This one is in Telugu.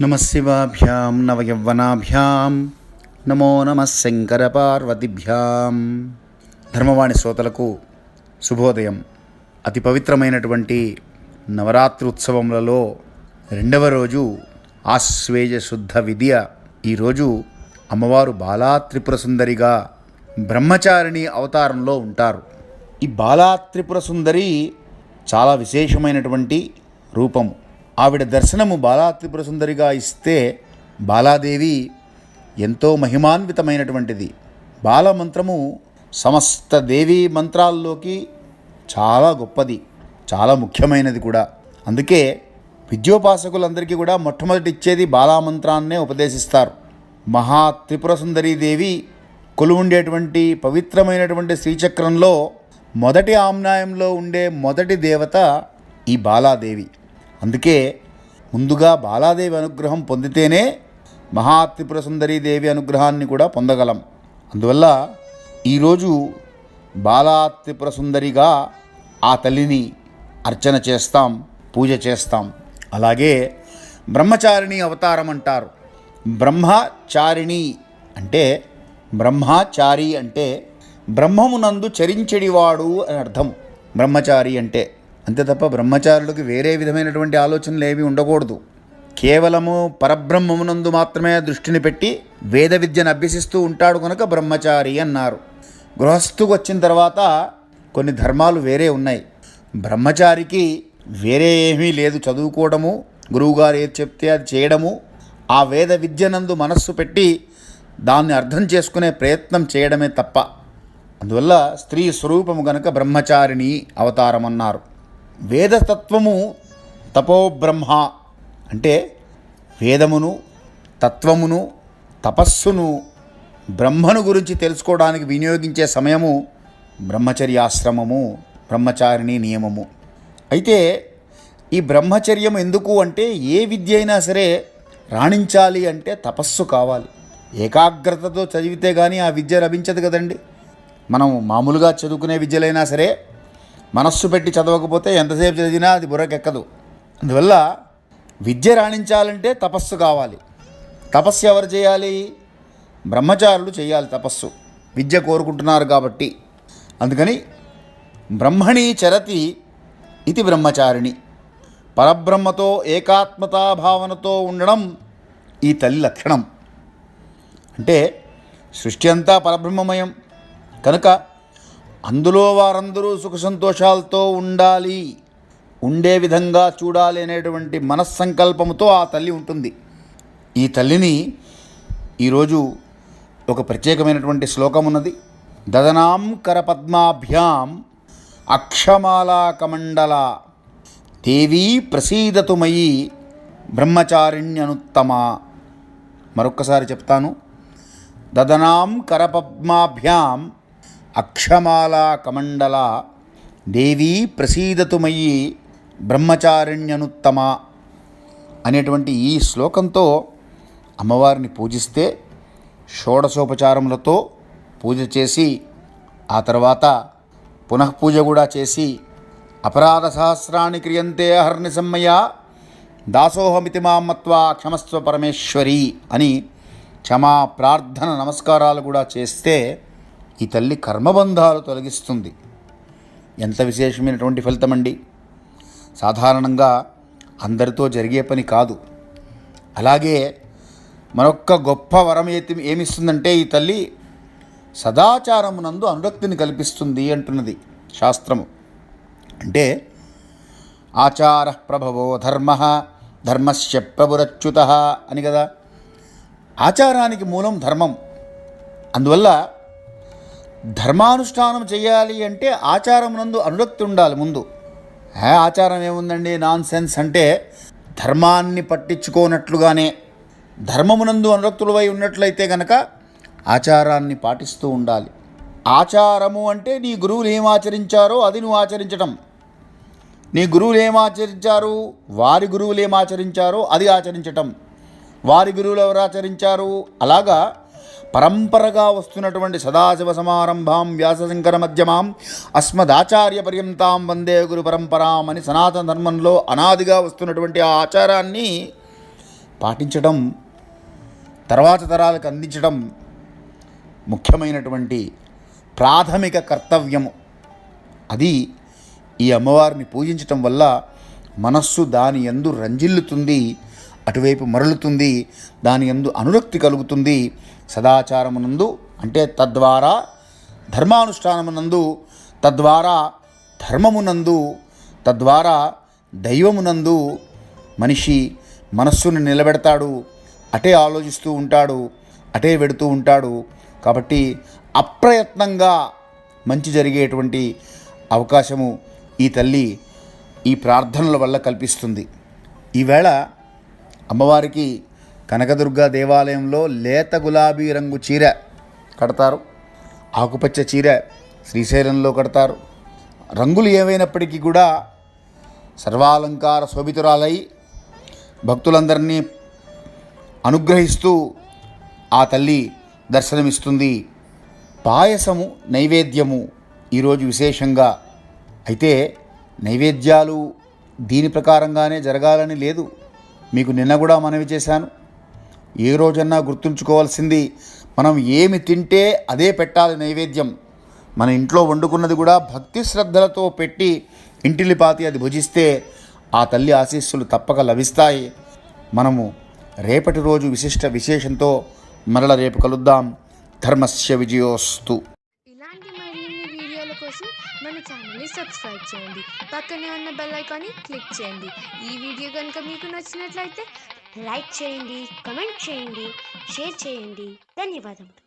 నమశివాభ్యాం నవయవ్వనాభ్యాం నమో నమ శంకరపార్వతిభ్యాం ధర్మవాణి శ్రోతలకు శుభోదయం. అతి పవిత్రమైనటువంటి నవరాత్రి ఉత్సవములలో రెండవ రోజు ఆశ్వేజ శుద్ధ విద్య ఈరోజు అమ్మవారు బాలా త్రిపుర సుందరిగా బ్రహ్మచారిణి అవతారంలో ఉంటారు. ఈ బాలా త్రిపుర సుందరి చాలా విశేషమైనటువంటి రూపము. ఆవిడ దర్శనము బాలా త్రిపుర సుందరిగా ఇస్తే బాలాదేవి ఎంతో మహిమాన్వితమైనటువంటిది. బాలమంత్రము సమస్త దేవీ మంత్రాల్లోకి చాలా గొప్పది చాలా ముఖ్యమైనది కూడా. అందుకే విద్యోపాసకులందరికీ కూడా మొట్టమొదటి ఇచ్చేది బాలామంత్రాన్నే ఉపదేశిస్తారు. మహా త్రిపుర దేవి కొలువుండేటువంటి పవిత్రమైనటువంటి శ్రీచక్రంలో మొదటి ఆమ్నాయంలో ఉండే మొదటి దేవత ఈ బాలాదేవి. అందుకే ముందుగా బాలాదేవి అనుగ్రహం పొందితేనే మహాత్రిపుర సుందరీ దేవి అనుగ్రహాన్ని కూడా పొందగలం. అందువల్ల ఈరోజు బాలాత్రిపుర సుందరిగా ఆ తల్లిని అర్చన చేస్తాం పూజ చేస్తాం. అలాగే బ్రహ్మచారిణి అవతారం అంటారు. బ్రహ్మచారిణి అంటే బ్రహ్మచారి అంటే బ్రహ్మమునందు చరించెడివాడు అని అర్థం. బ్రహ్మచారి అంటే అంతే తప్ప బ్రహ్మచారులకు వేరే విధమైనటువంటి ఆలోచనలు ఏవి ఉండకూడదు. కేవలము పరబ్రహ్మమునందు మాత్రమే దృష్టిని పెట్టి వేద విద్యను అభ్యసిస్తూ ఉంటాడు కనుక బ్రహ్మచారి అన్నారు. గృహస్థుకు వచ్చిన తర్వాత కొన్ని ధర్మాలు వేరే ఉన్నాయి. బ్రహ్మచారికి వేరే ఏమీ లేదు. చదువుకోవడము గురువుగారు ఏది చెప్తే అది చేయడము ఆ వేద విద్యనందు మనస్సు పెట్టి దాన్ని అర్థం చేసుకునే ప్రయత్నం చేయడమే తప్ప. అందువల్ల స్త్రీ స్వరూపము గనక బ్రహ్మచారిణి అవతారం అన్నారు వేదతత్వము తపోబ్రహ్మ అంటే వేదమును తత్వమును తపస్సును బ్రహ్మను గురించి తెలుసుకోవడానికి వినియోగించే సమయము బ్రహ్మచర్యాశ్రమము బ్రహ్మచారిణి నియమము. అయితే ఈ బ్రహ్మచర్యం ఎందుకు అంటే ఏ విద్య అయినా సరే రాణించాలి అంటే తపస్సు కావాలి. ఏకాగ్రతతో చదివితే కానీ ఆ విద్య లభించదు కదండి. మనం మామూలుగా చదువుకునే విద్యలైనా సరే మనస్సు పెట్టి చదవకపోతే ఎంతసేపు చదివినా అది బుర్రకెక్కదు. అందువల్ల విద్య రాణించాలంటే తపస్సు కావాలి. తపస్సు ఎవరు చేయాలి? బ్రహ్మచారులు చేయాలి తపస్సు. విద్య కోరుకుంటున్నారు కాబట్టి. అందుకని బ్రహ్మణి చరతి ఇది బ్రహ్మచారిణి. పరబ్రహ్మతో ఏకాత్మతా భావనతో ఉండడం ఈ తల్లి లక్షణం. అంటే సృష్టి అంతా పరబ్రహ్మమయం. కనుక అందులో వారందరూ సుఖ సంతోషాలతో ఉండాలి. ఉండే విధంగా చూడాలి అనేటువంటి మనస్సంకల్పముతో ఆ తల్లి ఉంటుంది. ఈ తల్లిని ఈరోజు ఒక ప్రత్యేకమైనటువంటి శ్లోకం ఉన్నది. దదనాం కరపద్మాభ్యాం అక్షమాలా కమండల దేవీ ప్రసీదతు మయి బ్రహ్మచారిణ్యనుత్తమ మరొక్కసారి చెప్తాను. దదనాం కరపద్మాభ్యాం అక్షమాలా కమండల దేవీ ప్రసీదతుమయ్యి బ్రహ్మచారిణ్యనుత్తమ అనేటువంటి ఈ శ్లోకంతో అమ్మవారిని పూజిస్తే షోడశోపచారములతో పూజ చేసి ఆ తర్వాత పునఃపూజ కూడా చేసి అపరాధ సహస్రాన్ని క్రియంతే అహర్నిసమ్మయ దాసోహమితి మామత్వ క్షమస్వ పరమేశ్వరి అని క్షమా ప్రార్థన నమస్కారాలు కూడా చేస్తే ఈ తల్లి కర్మబంధాలు తొలగిస్తుంది. ఎంత విశేషమైనటువంటి ఫలితం అండి సాధారణంగా అందరితో జరిగే పని కాదు. అలాగే మరొక్క గొప్ప వరం ఏతి ఏమిస్తుందంటే ఈ తల్లి సదాచారమునందు అనురక్తిని కల్పిస్తుంది అంటున్నది శాస్త్రము. అంటే ఆచార ప్రభవో ధర్మ ధర్మస్య ప్రభురచ్యుత అని కదా. ఆచారానికి మూలం ధర్మం. అందువల్ల ధర్మానుష్ఠానం చేయాలి అంటే ఆచారమునందు అనురక్తి ఉండాలి ముందు. ఏ ఆచారం ఏముందండి? నాన్ సెన్స్ అంటే ధర్మాన్ని పట్టించుకోనట్లుగానే ధర్మమునందు అనురక్తులవై ఉన్నట్లయితే గనక ఆచారాన్ని పాటిస్తూ ఉండాలి. ఆచారము అంటే నీ గురువులు ఏం ఆచరించారో అది నువ్వు ఆచరించటం. నీ గురువులు ఏం ఆచరించారు? వారి గురువులు ఏం ఆచరించారో అది ఆచరించటం. వారి గురువులు ఎవరు ఆచరించారు? అలాగా పరంపరగా వస్తున్నటువంటి సదాశివ సమారంభాం వ్యాసశంకర మధ్యమాం అస్మదాచార్య పర్యంతాం వందే గురు పరంపరాం అని సనాతన ధర్మంలో అనాదిగా వస్తున్నటువంటి ఆ ఆచారాన్ని పాటించడం తర్వాత తరాలకు అందించడం ముఖ్యమైనటువంటి ప్రాథమిక కర్తవ్యము. అది ఈ అమ్మవారిని పూజించటం వల్ల మనస్సు దాని ఎందు రంజిల్లుతుంది. అటువైపు మరలుతుంది దాని ఎందు అనురక్తి కలుగుతుంది. సదాచారమునందు అంటే తద్వారా ధర్మానుష్ఠానమునందు తద్వారా ధర్మమునందు తద్వారా దైవమునందు మనిషి మనస్సును నిలబెడతాడు అటే ఆలోచిస్తూ ఉంటాడు అటే వెడుతూ ఉంటాడు. కాబట్టి అప్రయత్నంగా మంచి జరిగేటువంటి అవకాశము ఈ తల్లి ఈ ప్రార్థనల వల్ల కల్పిస్తుంది. ఈవేళ అమ్మవారికి కనకదుర్గ దేవాలయంలో లేత గులాబీ రంగు చీర కడతారు. ఆకుపచ్చ చీర శ్రీశైలంలో కడతారు. రంగులు ఏమైనప్పటికీ కూడా సర్వాలంకార శోభితురాలై భక్తులందరినీ అనుగ్రహిస్తూ ఆ తల్లి దర్శనమిస్తుంది. పాయసము నైవేద్యము ఈరోజు విశేషంగా. అయితే నైవేద్యాలు దీని ప్రకారంగానే జరగాలని లేదు. మీకు నిన్న కూడా మనవి చేశాను. ఏ రోజన్నా గుర్తుంచుకోవాల్సింది మనం ఏమి తింటే అదే పెట్టాలి నైవేద్యం. మన ఇంట్లో వండుకున్నది కూడా భక్తి శ్రద్ధలతో పెట్టి ఇంటిలిపాతి అది భుజిస్తే ఆ తల్లి ఆశీస్సులు తప్పక లభిస్తాయి. మనము రేపటి రోజు విశిష్ట విశేషంతో మరల రేపు కలుద్దాం. ధర్మస్య విజయోస్తు. వీడియోల కోసం మన ఛానల్ని సబ్స్క్రైబ్ చేయండి. పక్కనే ఉన్న బెల్ ఐకాన్ని క్లిక్ చేయండి. ఈ వీడియో కనుక మీకు నచ్చినట్లయితే లైక్ చేయండి కమెంట్ చేయండి షేర్ చేయండి. ధన్యవాదములు.